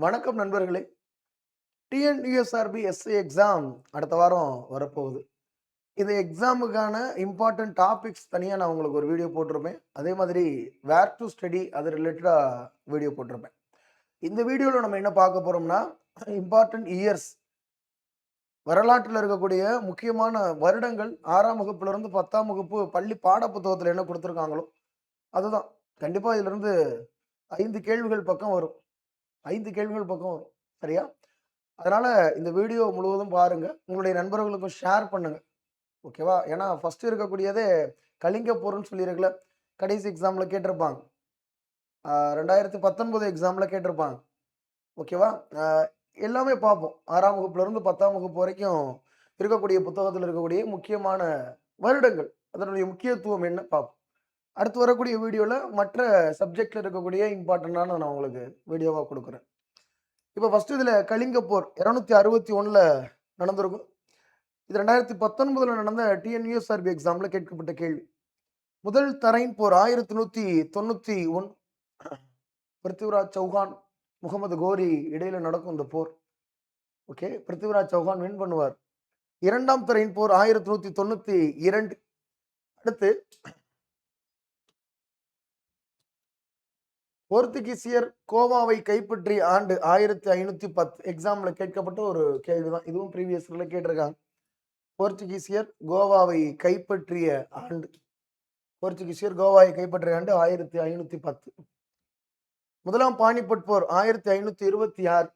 வணக்கம் நண்பர்களே. TNUSRB SI exam அடுத்த வாரம் வரப்போகுது. இந்த எக்ஸாமுக்கான இம்பார்ட்டன்ட் டாபிக்ஸ் தனியாக நான் உங்களுக்கு ஒரு வீடியோ போட்டிருப்பேன். அதே மாதிரி வேர் டு ஸ்டடி அது ரிலேட்டடாக வீடியோ போட்டிருப்பேன். இந்த வீடியோவில் நம்ம என்ன பார்க்க போகிறோம்னா இம்பார்ட்டன்ட் இயர்ஸ் வரலாற்றில் இருக்கக்கூடிய முக்கியமான வருடங்கள் ஆறாம் வகுப்புலேருந்து பத்தாம் வகுப்பு பள்ளி பாடப்புத்தகத்தில் என்ன கொடுத்துருக்காங்களோ அதுதான். கண்டிப்பாக இதிலிருந்து ஐந்து கேள்விகள் பக்கம் வரும். ஐந்து கேள்விகள் பக்கம் வரும். சரியா? அதனால இந்த வீடியோ முழுவதும் பாருங்க. உங்களுடைய நண்பர்களுக்கும் ஷேர் பண்ணுங்க. ஓகேவா? ஏன்னா ஃபர்ஸ்ட் இருக்கக்கூடியதே கலிங்க போர்னு சொல்லியிருக்கல கடைசி எக்ஸாம்ல கேட்டிருப்பாங்க. ரெண்டாயிரத்தி பத்தொன்பது எக்ஸாம்ல கேட்டிருப்பாங்க. ஓகேவா? எல்லாமே பார்ப்போம். ஆறாம் வகுப்புல இருந்து பத்தாம் வகுப்பு வரைக்கும் இருக்கக்கூடிய புத்தகத்தில் இருக்கக்கூடிய முக்கியமான வருடங்கள். அதனுடைய முக்கியத்துவம் என்ன? பார்ப்போம். அடுத்து வரக்கூடிய வீடியோவில் மற்ற சப்ஜெக்டில் இருக்கக்கூடிய இம்பார்ட்டண்டான நான் உங்களுக்கு வீடியோவாக கொடுக்குறேன். இப்போ ஃபஸ்ட்டு இதில் கலிங்க போர் இரநூத்தி அறுபத்தி ஒன்றில் நடந்திருக்கும். இது ரெண்டாயிரத்தி பத்தொன்பதில் நடந்த டிஎன்யூஎஸ்ஆர்பி எக்ஸாமில் கேட்கப்பட்ட கேள்வி. முதல் தரையின் போர் ஆயிரத்தி நூற்றி தொண்ணூற்றி ஒன் பிருத்திவிராஜ் சௌஹான் முகமது கோரி இடையில் நடக்கும் இந்த போர். ஓகே பிருத்திவிராஜ் சௌஹான் வின் பண்ணுவார். இரண்டாம் தரையின் போர் ஆயிரத்தி நூற்றி தொண்ணூற்றி இரண்டு. அடுத்து போர்த்துகீசியர் கோவாவை கைப்பற்றிய ஆண்டு ஆயிரத்தி ஐநூத்தி பத்து எக்ஸாம்ல கேட்கப்பட்ட ஒரு கேள்விதான். இதுவும் ப்ரீவியஸ்ல கேட்டிருக்காங்க. போர்த்துகீசியர் கோவாவை கைப்பற்றிய ஆண்டு போர்த்துகீசியர் கோவாவை கைப்பற்றிய ஆண்டு ஆயிரத்தி ஐநூத்தி பத்து. முதலாம் பானிபட் போர் ஆயிரத்தி ஐநூத்தி இருபத்தி ஆறு.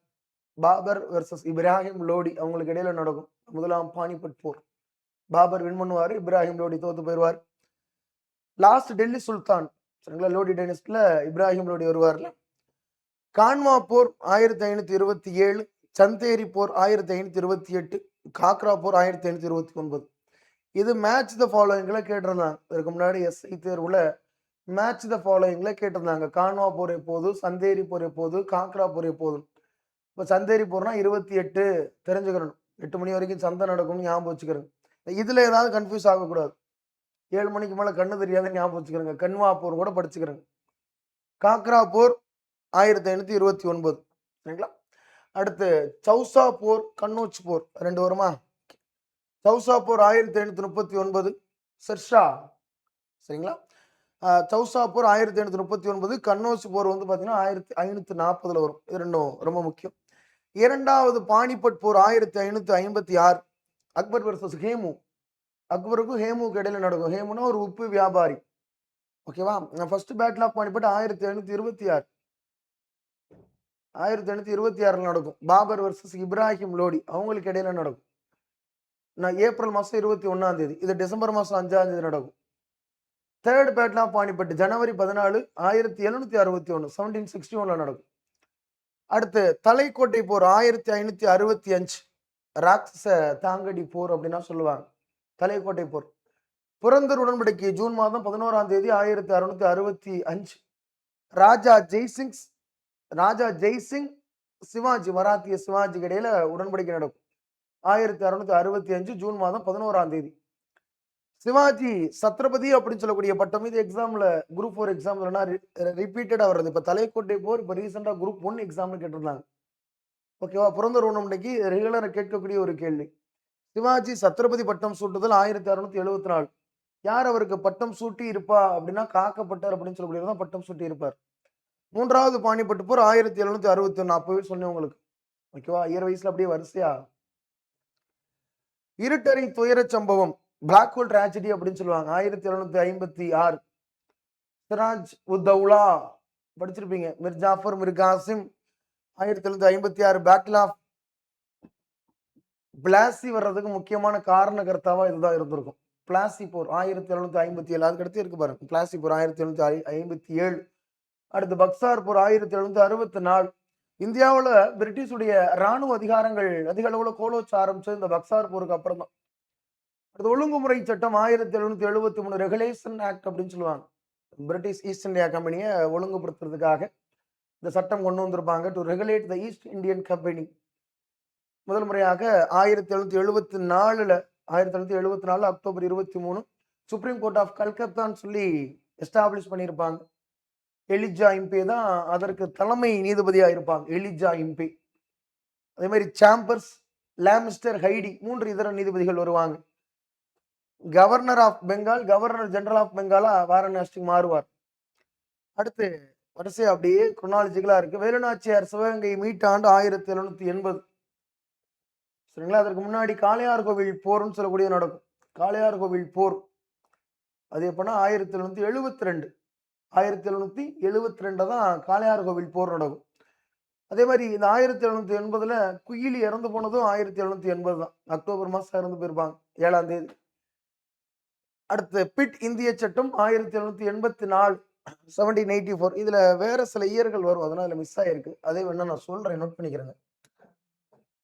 பாபர் வெர்சஸ் இப்ராஹிம் லோடி அவங்களுக்கு இடையில நடக்கும் முதலாம் பானிபட் போர். பாபர் வின் பண்ணுவார் இப்ராஹிம் லோடி தோத்து போயிடுவார். லாஸ்ட் டெல்லி சுல்தான் சரிங்களா லோடி டைனஸ்டில் இப்ராஹிம் லோடி வருவார்ல கான்வா போர் ஆயிரத்தி ஐநூற்றி இருபத்தி ஏழு சந்தேரி போர் ஆயிரத்தி ஐநூற்றி இருபத்தி எட்டு காக்ரா போர் ஆயிரத்தி ஐநூற்றி இருபத்தி ஒன்பது இது மேட்ச் த ஃபாலோயிங்கில் கேட்டிருந்தாங்க. இதுக்கு முன்னாடி எஸ்ஐ தேர்வில் மேட்ச் த ஃபாலோயிங்கில் கேட்டிருந்தாங்க. கான்வா போர் எப்போது சந்தேரி போர் எப்போது காக்ரா போர் எப்போது? இப்போ சந்தேரி போர்னா இருபத்தி எட்டு தெரிஞ்சுக்கிறணும் எட்டு மணி வரைக்கும் சந்தை நடக்கும்னு ஞாபகம் வச்சுக்கிறேன் இதில் ஏதாவது கன்ஃபியூஸ் ஆகக்கூடாது. ஏழு மணிக்கு மேலே கண்ணு தெரியாத ஞாபகம் வச்சுக்கிறேங்க. கண்வா போர் கூட படிச்சுக்கிறேங்க. காக்ரா போர் ஆயிரத்தி ஐநூற்றி இருபத்தி ஒன்பது. சரிங்களா? அடுத்து சௌசா போர் கண்ணூச் போர் ரெண்டு வருமா? சௌசா போர் ஆயிரத்தி ஐநூற்றி முப்பத்தி ஒன்பது. செர்ஷா. சரிங்களா? சவுசா சௌசா போர் ஆயிரத்தி ஐநூற்றி முப்பத்தி ஒன்பது கண்ணோச் போர் வந்து பார்த்தீங்கன்னா ஆயிரத்தி ஐநூற்றி நாற்பதுல வரும். இது ரெண்டும் ரொம்ப முக்கியம். இரண்டாவது பானிபட் போர் ஆயிரத்தி ஐநூற்றி ஐம்பத்தி ஆறு. அக்பர் வர்சஸ் ஹேமு. அக்பருக்கும் ஹேமுக்கு இடையில நடக்கும். ஹேமுனா ஒரு உப்பு வியாபாரி. ஓகேவா ஃபர்ஸ்ட் பேட்டில் ஆஃப் பானிபட் ஆயிரத்தி எழுநூற்றி இருபத்தி ஆறு. ஆயிரத்தி எழுநூற்றி இருபத்தி ஆறில் நடக்கும். பாபர் வர்சஸ் இப்ராஹிம் லோடி. அவங்களுக்கு இடையில நடக்கும். நான் ஏப்ரல் மாதம் இருபத்தி ஒன்றாம் தேதி. இது டிசம்பர் மாதம் அஞ்சாம் தேதி நடக்கும். தேர்ட் பேட்டில் ஆஃப் ஜனவரி பதினாலு ஆயிரத்தி எழுநூற்றி அறுபத்தி ஒன்று செவன்டீன் சிக்ஸ்டி ஒன்ல நடக்கும். அடுத்து தலைக்கோட்டை போர் ஆயிரத்தி ஐநூற்றி அறுபத்தி அஞ்சு. ராட்சச தாங்கடி போர் அப்படின்னா சொல்லுவாங்க. தலைக்கோட்டை போர். புரந்தர் உடன்படிக்கை ஜூன் மாதம் பதினோராம் தேதி ஆயிரத்தி அறுநூத்தி அறுபத்தி அஞ்சு. ராஜா ஜெய்சிங் ராஜா ஜெய்சிங் சிவாஜி மராத்திய சிவாஜிக்கு இடையில உடன்படிக்கை நடக்கும். ஆயிரத்தி அறுநூத்தி அறுபத்தி அஞ்சு ஜூன் மாதம் பதினோராம் தேதி. சிவாஜி சத்ரபதி அப்படின்னு சொல்லக்கூடிய பட்டம் இது எக்ஸாம்ல குரூப் ஃபோர் எக்ஸாம்லனா ரிப்பீட்டடா வருது இப்ப தலைக்கோட்டை போர் இப்ப ரீசெண்டா குரூப் ஒன் எக்ஸாம்னு கேட்டிருந்தாங்க. ஓகேவா புரந்தர் உடன்படிக்கை ரெகுலரா கேட்கக்கூடிய ஒரு கேள்வி. சிவாஜி சத்ரபதி பட்டம் சூட்டுதல் ஆயிரத்தி அறுநூத்தி எழுபத்தி நாலு யார் அவருக்கு பட்டம் சூட்டி இருப்பா அப்படின்னா காக்கப்பட்டார் அப்படின்னு சொல்லக்கூடியவர் தான் பட்டம் சூட்டி இருப்பார். மூன்றாவது பாணிப்பட்டு போர் ஆயிரத்தி எழுநூத்தி அறுபத்தி ஒன்று அப்பவே சொன்னேன் உங்களுக்கு. ஓகேவா? இயர் வயசுல அப்படியே வரிசையா? இருட்டறை துயர சம்பவம். பிளாக் ஹோல் டிராஜடி அப்படின்னு சொல்லுவாங்க. ஆயிரத்தி எழுநூத்தி ஐம்பத்தி ஆறு. சிராஜ் உத்தவுலா. படிச்சிருப்பீங்க. மிர் ஜாஃபர் மிர் காசிம். ஆயிரத்தி எழுநூத்தி ஐம்பத்தி ஆறு. பேட்டில் ஆஃப் பிளாசி வர்றதுக்கு முக்கியமான காரணகர்த்தாவா இதுதான் இருந்திருக்கும். பிளாசி போர் ஆயிரத்தி எழுநூத்தி ஐம்பத்தி ஏழு அதுக்கடுத்து இருக்கு பாருங்க. பிளாசி போர் ஆயிரத்தி எழுநூத்தி ஐம்பத்தி ஏழு. அடுத்து பக்சார் போர் ஆயிரத்தி எழுநூத்தி அறுபத்தி நாலு. இந்தியாவில் பிரிட்டிஷுடைய ராணுவ அதிகாரங்கள் அதிக அளவில் கோலோச்ச ஆரம்பிச்சது இந்த பக்சார் போருக்கு அப்புறம் தான் அடுத்து ஒழுங்குமுறை சட்டம் ஆயிரத்தி எழுநூத்தி எழுபத்தி மூணு ரெகுலேஷன் ஆக்ட் அப்படின்னு சொல்லுவாங்க. பிரிட்டிஷ் ஈஸ்ட் இந்தியா கம்பெனியை ஒழுங்குபடுத்துறதுக்காக இந்த சட்டம் கொண்டு வந்திருப்பாங்க. To regulate the East Indian company முதல் முறையாக ஆயிரத்தி எழுநூத்தி எழுபத்தி நாலுல ஆயிரத்தி எழுநூத்தி எழுபத்தி நாலு அக்டோபர் இருபத்தி மூணு சுப்ரீம் கோர்ட் ஆஃப் கல்கத்தான்னு சொல்லி எஸ்டாப்ளிஷ் பண்ணியிருப்பாங்க. எலிஜா இம்பே தான் அதற்கு தலைமை நீதிபதியாக இருப்பாங்க. எலிஜா இம்பே அதே மாதிரி சாம்பர்ஸ் லாமிஸ்டர் ஹைடி மூன்று இதர நீதிபதிகள் வருவாங்க. Governor of Bengal governor general of பெங்காலா Varanasi மாறுவார். அடுத்து வரிசை அப்படியே குரோனாலஜிக்கலா இருக்கு. வேலுநாச்சியார் சிவகங்கை மீட்டாண்டு ஆயிரத்தி எழுநூத்தி எண்பது. சரிங்களா? அதற்கு முன்னாடி காளையார் கோவில் போர்னு சொல்லக்கூடிய நடக்கும். காளையார் கோவில் போர். அது எப்படின்னா ஆயிரத்தி எழுநூற்றி எழுபத்தி ரெண்டு. ஆயிரத்தி எழுநூற்றி எழுபத்தி ரெண்டு தான் காளையார் கோவில் போர் நடக்கும். அதே மாதிரி இந்த ஆயிரத்தி எழுநூற்றி எண்பதில் குயிலி இறந்து போனதும் ஆயிரத்தி எழுநூற்றி எண்பது தான். அக்டோபர் மாதம் இறந்து போயிருப்பாங்க ஏழாம் தேதி. அடுத்து பிட் இந்திய சட்டம் ஆயிரத்தி எழுநூற்றி எண்பத்தி நாலு செவன்டீன் எயிட்டி ஃபோர் இதில் வேறு சில இயர்கள் வரும் அதனால மிஸ் ஆகிருக்கு அதே வேணா நான் சொல்கிறேன் நோட் பண்ணிக்கிறேங்க.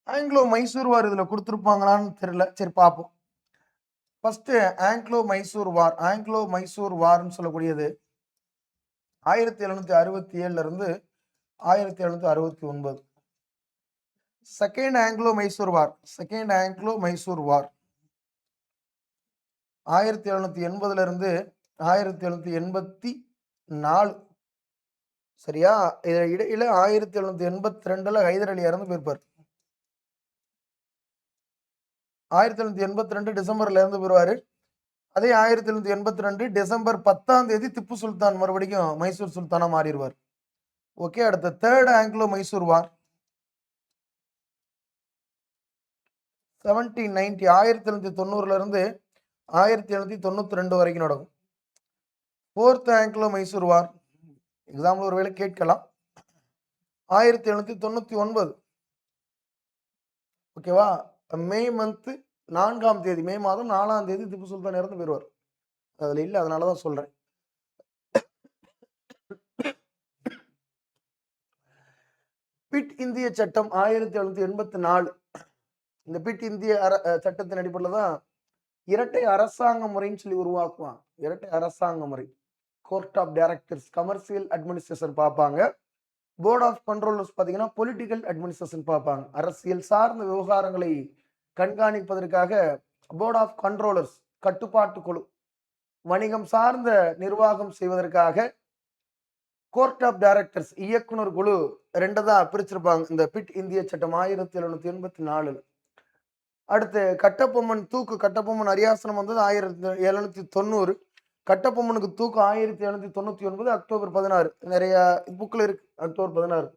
ஆங்கிலோ மைசூர் வார் இதில் கொடுத்துருப்பாங்களான்னு தெரியல. சரி பார்ப்போம் first Anglo Mysore war Anglo Mysore வார்னு சொல்லக்கூடியது ஆயிரத்தி எழுநூத்தி அறுபத்தி ஏழுலேருந்து ஆயிரத்தி எழுநூத்தி அறுபத்தி ஒன்பது. Second Anglo Mysore war second Anglo Mysore war ஆயிரத்தி எழுநூற்றி எண்பதுலேருந்து ஆயிரத்தி எழுநூற்றி எண்பத்தி நாலு. சரியா? இத- இடையில ஆயிரத்தி எழுநூத்தி எண்பத்தி ரெண்டில் ஹைதர் அலி இறந்து போயிருப்பார். ஆயிரத்தி தொள்ளாயிரத்தி எண்பத்தி ரெண்டு டிசம்பர்ல இறந்து போயிருவாரு அதே ஆயிரத்தி எழுநூத்தி எண்பத்தி ரெண்டு டிசம்பர் பத்தாம் தேதி திப்பு சுல்தான் மறுபடியும் மைசூர் சுல்தானா மாறிடுவார். ஓகே அடுத்த third Anglo Mysore war. Seventeen ninety ஆயிரத்தி எழுநூத்தி தொண்ணூறுல இருந்து ஆயிரத்தி எழுநூத்தி தொண்ணூத்தி ரெண்டு வரைக்கும் நடக்கும். Fourth Anglo Mysore war. Example ஒரு வேளை கேட்கலாம். ஆயிரத்தி எழுநூத்தி தொண்ணூத்தி ஒன்பது. ஓகேவா? மே மந்த்து நான்காம் தேதி மே மாதம் நாலாம் தேதி திப்பு சுல்தான் இறந்து போயிடுவார் அதில் இல்லை அதனால தான் சொல்கிறேன் பிட் இந்திய சட்டம் ஆயிரத்தி எழுநூத்தி எண்பத்தி நாலு. இந்த பிட் இந்திய அர சட்டத்தின் அடிப்படையில் தான் இரட்டை அரசாங்க முறைன்னு சொல்லி உருவாக்குவான் இரட்டை அரசாங்க முறை. Court of directors commercial administration பார்ப்பாங்க. போர்ட் ஆஃப் கண்ட்ரோலர்ஸ் பார்த்தீங்கன்னா பொலிட்டிக்கல் அட்மினிஸ்ட்ரேஷன் பார்ப்பாங்க. அரசியல் சார்ந்த விவகாரங்களை கண்காணிப்பதற்காக போர்ட் ஆஃப் கண்ட்ரோலர்ஸ் கட்டுப்பாட்டு குழு வணிகம் சார்ந்த நிர்வாகம் செய்வதற்காக கோர்ட் ஆஃப் டைரக்டர்ஸ் இயக்குனர் குழு ரெண்டதாக பிரிச்சிருப்பாங்க. இந்த பிட் இந்திய சட்டம் ஆயிரத்தி எழுநூத்தி எண்பத்தி நாலு அடுத்து கட்டபொம்மன் தூக்கு கட்டபொம்மன் அரியாசனம் வந்தது ஆயிரத்தி எழுநூத்தி தொண்ணூறு. கட்டபொம்மனுக்கு தூக்கு ஆயிரத்தி எழுநூத்தி தொண்ணூத்தி ஒன்பது அக்டோபர் பதினாறு. நிறைய புக்கில் இருக்கு. அக்டோபர் பதினாறு.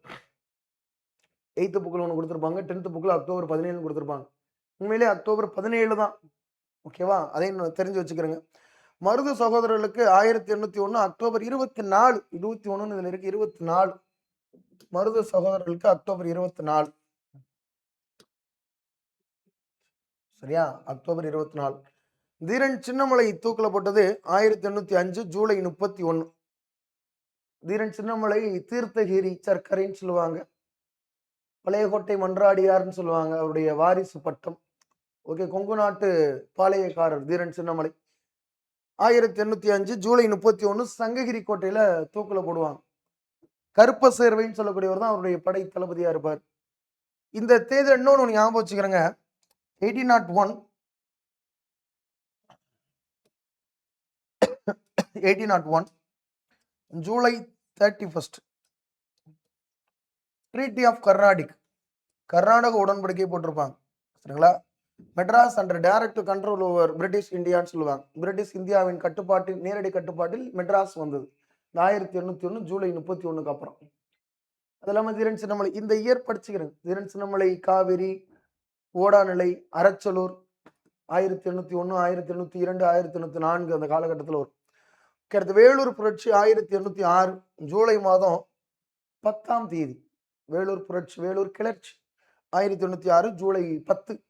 எயித்து புக்கில் ஒன்று கொடுத்துருப்பாங்க. டென்த்து புக்கில் அக்டோபர் பதினேழு கொடுத்துருப்பாங்க. உண்மையிலே அக்டோபர் பதினேழு தான். ஓகேவா? அதையும் நான் தெரிஞ்சு வச்சுக்கிறேங்க. மருது சகோதரர்களுக்கு ஆயிரத்தி எண்ணூத்தி ஒன்று அக்டோபர் இருபத்தி நாலு இருபத்தி ஒன்றுன்னு இதில் இருக்கு இருபத்தி நாலு மருது சகோதரர்களுக்கு அக்டோபர் இருபத்தி நாலு சரியா? அக்டோபர் இருபத்தி நாலு தீரன் சின்னமலை தூக்கில் போட்டது ஆயிரத்தி எண்ணூத்தி அஞ்சு ஜூலை முப்பத்தி ஒன்று தீரன் சின்னமலை தீர்த்தகிரி சர்க்கரைன்னு சொல்லுவாங்க. பழையகோட்டை மன்றாடியார்னு சொல்லுவாங்க அவருடைய வாரிசு பட்டம். ஓகே கொங்கு நாட்டு பாளையக்காரர் தீரன் சின்னமலை. ஆயிரத்தி எண்ணூத்தி அஞ்சு ஜூலை முப்பத்தி ஒன்று சங்ககிரி கோட்டையில தூக்கில் போடுவாங்க. கருப்ப சேர்வைன்னு சொல்லக்கூடியவர் தான் அவருடைய படை தளபதியா இருப்பார். இந்த தேர்தல் இன்னொன்று ஒன்று ஞாபகம் வச்சுக்கிறேங்க. Eighteen nought one eighteen nought one July thirty first. Treaty of Carnatic Karnataka உடன்படிக்கை போட்டிருப்பாங்க. சரிங்களா? Madras under direct control over British இந்தியான்னு சொல்லுவாங்க. பிரிட்டிஷ் இந்தியாவின் கட்டுப்பாட்டில் நேரடி கட்டுப்பாட்டில் மெட்ராஸ் வந்தது. இந்த ஆயிரத்தி எண்ணூத்தி ஒன்று ஜூலை முப்பத்தி ஒன்றுக்கு அப்புறம். அது இல்லாமல் தீரன் சின்னமலை இந்த இயர் படிச்சுக்கிறேன். தீரன் சின்னமலை காவிரி ஓடாநிலை அரச்சலூர் ஆயிரத்தி எண்ணூத்தி ஒன்று ஆயிரத்தி எண்ணூத்தி இரண்டு ஆயிரத்தி எண்ணூத்தி நான்கு அந்த காலகட்டத்தில் வரும். அடுத்து வேலூர் புரட்சி ஆயிரத்தி எண்ணூத்தி ஆறு ஜூலை மாதம் பத்தாம் தேதி. வேலூர் புரட்சி வேலூர் கிளர்ச்சி. ஆயிரத்தி எண்ணூத்தி ஆறு ஜூலை பத்து.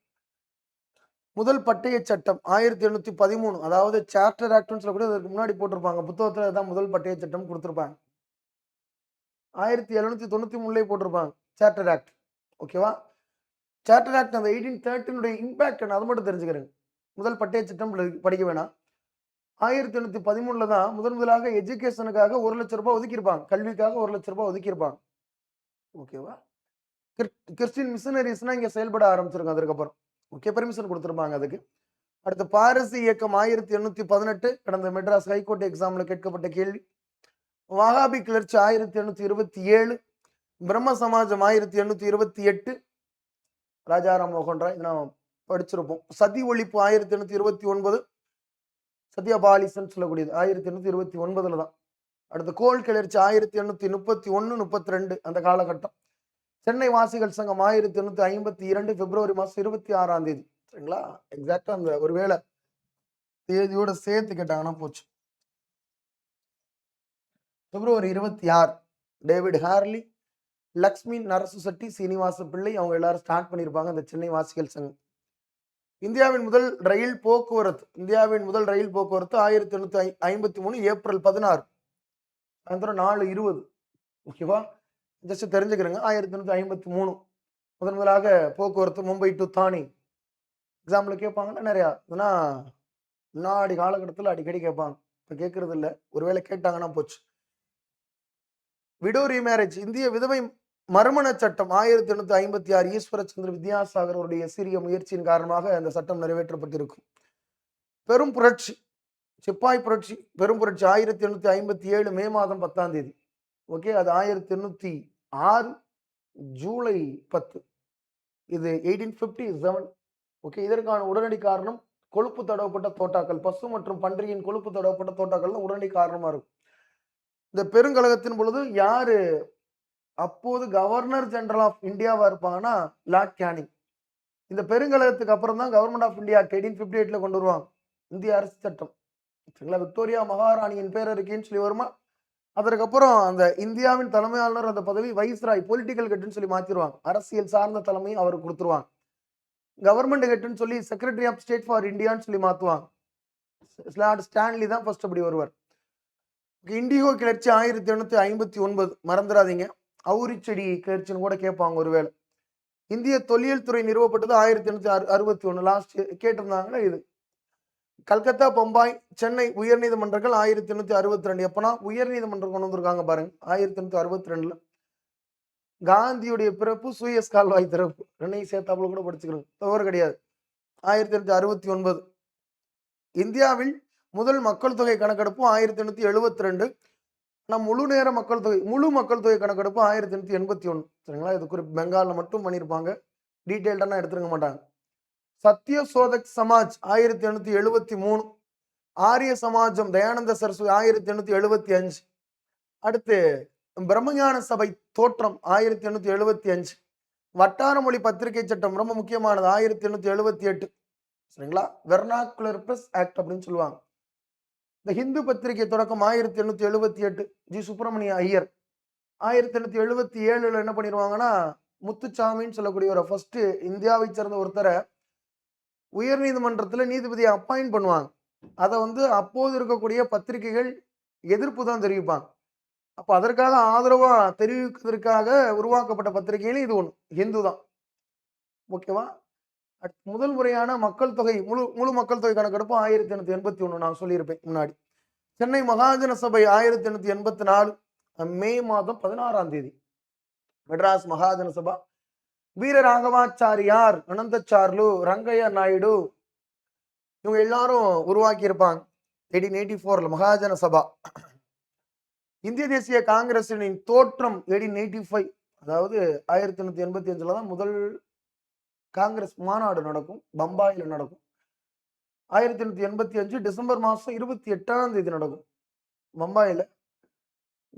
முதல் பட்டய சட்டம் ஆயிரத்தி எழுநூத்தி பதிமூணு. அதாவது சார்ட்டர் ஆக்ட்னு சொல்லக்கூடிய அதுக்கு முன்னாடி போட்டிருப்பாங்க. புத்தகத்துல தான் முதல் பட்டய சட்டம் கொடுத்துருப்பாங்க. ஆயிரத்தி எழுநூத்தி தொண்ணூத்தி மூணுலேயே போட்டிருப்பாங்க சார்ட்டர் ஆக்ட் ஓகேவா? சார்ட்டர் ஆக்ட் அந்த எயிட்டீன் தேர்ட்டினுடைய இம்பாக்ட் என்ன? அது மட்டும் தெரிஞ்சுக்கிறேங்க. முதல் பட்டய சட்டம் படி- படிக்க வேணாம். ஆயிரத்தி எண்ணூத்தி பதிமூணுல தான் முதன் முதலாக எஜுகேஷனுக்காக ஒரு லட்ச ரூபாய் ஒதுக்கியிருப்பாங்க. கல்விக்காக ஒரு லட்ச ரூபாய் ஒதுக்கியிருப்பாங்க. ஓகேவா? கிறிஸ்டின் மிஷனரிஸ்னா இங்க செயல்பட ஆரம்பிச்சிருக்கோம் அதுக்கப்புறம் ஓகே பெர்மிஷன் கொடுத்துருப்பாங்க அதுக்கு. அடுத்து பாரசி இயக்கம் ஆயிரத்தி எண்ணூற்றி பதினெட்டு கடந்த மெட்ராஸ் ஹைகோர்ட் எக்ஸாமில் கேட்கப்பட்ட கேள்வி. வகாபி கிளர்ச்சி ஆயிரத்தி எண்ணூற்றி இருபத்தி ஏழு பிரம்ம சமாஜம் ஆயிரத்தி எண்ணூற்றி இருபத்தி எட்டு. ராஜாராம் மோகன் ராய் நான் நாம் படிச்சிருப்போம். சதி ஒழிப்பு ஆயிரத்தி எண்ணூற்றி இருபத்தி ஒன்பது. சத்யபாலிசன் சொல்லக்கூடியது ஆயிரத்தி எண்ணூற்றி இருபத்தி ஒன்பதுல தான் அடுத்து கோல் கிளர்ச்சி ஆயிரத்தி எண்ணூற்றி முப்பத்தி ஒன்று முப்பத்தி ரெண்டு அந்த காலகட்டம். சென்னை வாசிகள் சங்கம் ஆயிரத்தி எண்ணூத்தி ஐம்பத்தி இரண்டு பிப்ரவரி மாசம் இருபத்தி ஆறாம் தேதி. சரிங்களா? எக்ஸாக்டா அந்த ஒருவேளை தேதியோட சேர்த்து கேட்டாங்கன்னா போச்சு. பிப்ரவரி இருபத்தி ஆறு. டேவிட் ஹார்லி லக்ஷ்மி நரசு செட்டி சீனிவாச பிள்ளை அவங்க எல்லாரும் ஸ்டார்ட் பண்ணியிருப்பாங்க அந்த சென்னை வாசிகள் சங்கம். இந்தியாவின் முதல் ரயில் போக்குவரத்து இந்தியாவின் முதல் ரயில் போக்குவரத்து ஆயிரத்தி எண்ணூத்தி ஐ ஐம்பத்தி மூணு ஏப்ரல் பதினாறு. சாயந்தரம் நாலு இருபது. ஓகேவா? ஜஸ்ட் தெரிஞ்சுக்கிறேங்க. ஆயிரத்தி எண்ணூத்தி ஐம்பத்தி மூணு. முதன் முதலாக போக்குவரத்து மும்பை டு தானி. எக்ஸாம்பிள் கேட்பாங்கன்னா நிறையா. இதுனா முன்னாடி காலகட்டத்தில் அடிக்கடி கேட்பாங்க. இப்போ கேட்கறது இல்லை. ஒருவேளை கேட்டாங்கன்னா போச்சு. விடோ ரீமேரேஜ் இந்திய விதவை மறுமண சட்டம் ஆயிரத்தி எண்ணூற்றி ஐம்பத்தி ஆறு ஈஸ்வரச்சந்திர வித்யாசாகர் அவருடைய சிறிய முயற்சியின் காரணமாக அந்த சட்டம் நிறைவேற்றப்பட்டிருக்கும். பெரும் புரட்சி சிப்பாய் புரட்சி பெரும் புரட்சி ஆயிரத்தி எண்ணூற்றி ஐம்பத்தி ஏழு மே மாதம் பத்தாம் தேதி. ஓகே? அது ஆயிரத்தி எண்ணூற்றி ஆறு ஜூலை பத்து. இது எயிட்டீன் ஃபிஃப்டி செவன். ஓகே இதற்கான உடனடி காரணம் கொழுப்பு தடவப்பட்ட தோட்டாக்கள். பசு மற்றும் பன்றியின் கொழுப்பு தடவப்பட்ட தோட்டாக்கள் தான் உடனடி காரணமாக இருக்கும். இந்த பெருங்கழகத்தின் பொழுது யாரு அப்போது கவர்னர் ஜெனரல் ஆஃப் இந்தியாவாக இருப்பாங்கன்னா லார்ட் கேனிங் இந்த பெருங்கழகத்துக்கு அப்புறம் தான் government of India eighteen fifty எயிட்டில் கொண்டு வருவாங்க. இந்திய அரசு சட்டம். சரிங்களா? விக்டோரியா மகாராணியின் பேரறிக்கைன்னு சொல்லி வருமா? அதற்கப்புறம் அந்த இந்தியாவின் தலைமை ஆளுநர் அந்த பதவி வைஸ்ராய் பொலிட்டிக்கல் கட்டுன்னு சொல்லி மாத்திருவாங்க. அரசியல் சார்ந்த தலைமை அவருக்கு கொடுத்துருவாங்க. கவர்மெண்ட் கட்டுன்னு சொல்லி செக்ரட்டரி ஆஃப் ஸ்டேட் ஃபார் இந்தியான்னு சொல்லி மாத்துவாங்க. லார்ட் ஸ்டான்லி தான் ஃபர்ஸ்ட் அப்படி வருவார். இண்டிகோ கிளர்ச்சி ஆயிரத்தி எண்ணூற்றி ஐம்பத்தி ஒன்பது. மறந்துடாதீங்க. அவுரிச்செடி கிளர்ச்சின்னு கூட கேட்பாங்க ஒருவேளை இந்திய தொல்லியல் துறை நிறுவப்பட்டது ஆயிரத்தி எண்ணூத்தி அறு அறுபத்தி ஒன்று லாஸ்ட் கேட்டிருந்தாங்கன்னா இது? கல்கத்தா பம்பாய் சென்னை உயர்நீதிமன்றங்கள் ஆயிரத்தி எண்ணூற்றி அறுபத்தி ரெண்டு. எப்பனா உயர்நீதிமன்றம் கொண்டு வந்திருக்காங்க பாருங்க. ஆயிரத்தி எண்ணூற்றி அறுபத்தி ரெண்டில். காந்தியுடைய பிறப்பு சூயஸ் கால்வாய் திறப்பு. ரெண்டையும் சேர்த்தாப்புல கூட படிச்சுக்கணும் தவறு கிடையாது. ஆயிரத்தி எண்ணூற்றி அறுபத்தி ஒன்பது. இந்தியாவில் முதல் மக்கள் தொகை கணக்கெடுப்பு ஆயிரத்தி எண்ணூற்றி எழுபத்தி ரெண்டு. ஆனால் முழு நேர மக்கள் தொகை முழு மக்கள் தொகை கணக்கெடுப்பு ஆயிரத்தி எண்ணூற்றி எண்பத்தி ஒன்று சரிங்களா? இது குறிப்பு பெங்காலில் மட்டும் பண்ணியிருப்பாங்க. டீட்டெயில்டான எடுத்துருக்க மாட்டாங்க. சத்ய சோதக் சமாஜ் ஆயிரத்தி எண்ணூத்தி எழுபத்தி மூணு. ஆரிய சமாஜம் தயானந்த சரஸ்வதி ஆயிரத்தி எண்ணூத்தி எழுபத்தி அஞ்சு. அடுத்து பிரம்மஞான சபை தோற்றம் ஆயிரத்தி எண்ணூத்தி எழுபத்தி அஞ்சு. வட்டார மொழி பத்திரிகை சட்டம் ரொம்ப முக்கியமானது ஆயிரத்தி எண்ணூத்தி எழுபத்தி எட்டு. சரிங்களா? வெர்னாக்குலர் பிரஸ் ஆக்ட் அப்படின்னு சொல்லுவாங்க. இந்த ஹிந்து பத்திரிகை தொடக்கம் ஆயிரத்தி எண்ணூத்தி எழுபத்தி எட்டு. ஜி. சுப்பிரமணிய ஐயர். ஆயிரத்தி எண்ணூத்தி எழுபத்தி ஏழுல என்ன பண்ணிடுவாங்கன்னா முத்துச்சாமின்னு சொல்லக்கூடிய ஒரு ஃபர்ஸ்ட் இந்தியாவை சேர்ந்த ஒருத்தரை உயர் நீதிமன்றத்தில் நீதிபதியை அப்பாயிண்ட் பண்ணுவாங்க. அதை வந்து அப்போது இருக்கக்கூடிய பத்திரிகைகள் எதிர்ப்பு தான் தெரிவிப்பாங்க. அப்போ அதற்காக ஆதரவாக தெரிவிப்பதற்காக உருவாக்கப்பட்ட பத்திரிகையில இது ஒன்று ஹிந்து தான். ஓகேவா? முதல் முறையான மக்கள் தொகை முழு முழு மக்கள் தொகை கணக்கெடுப்பு ஆயிரத்தி எண்ணூத்தி எண்பத்தி ஒன்று நான் சொல்லியிருப்பேன் முன்னாடி. சென்னை மகாஜன சபை ஆயிரத்தி எண்ணூத்தி எண்பத்தி நாலு மே மாதம் பதினாறாம் தேதி. மெட்ராஸ் மகாஜன சபா வீர ராகவாச்சாரியார் அனந்தச்சார்லு ரங்கையா நாயுடு இவங்க எல்லாரும் உருவாக்கி இருப்பாங்க எயிட்டீன் எயிட்டி ஃபோர்ல மகாஜன சபா இந்திய தேசிய காங்கிரசின் தோற்றம் எயிட்டீன் எயிட்டி ஃபைவ் அதாவது ஆயிரத்தி எண்ணூத்தி எண்பத்தி அஞ்சில் தான் முதல் காங்கிரஸ் மாநாடு நடக்கும் பம்பாயில் நடக்கும். ஆயிரத்தி எண்ணூத்தி எண்பத்தி அஞ்சு டிசம்பர் மாசம் இருபத்தி எட்டாம் தேதி நடக்கும் பம்பாயில்.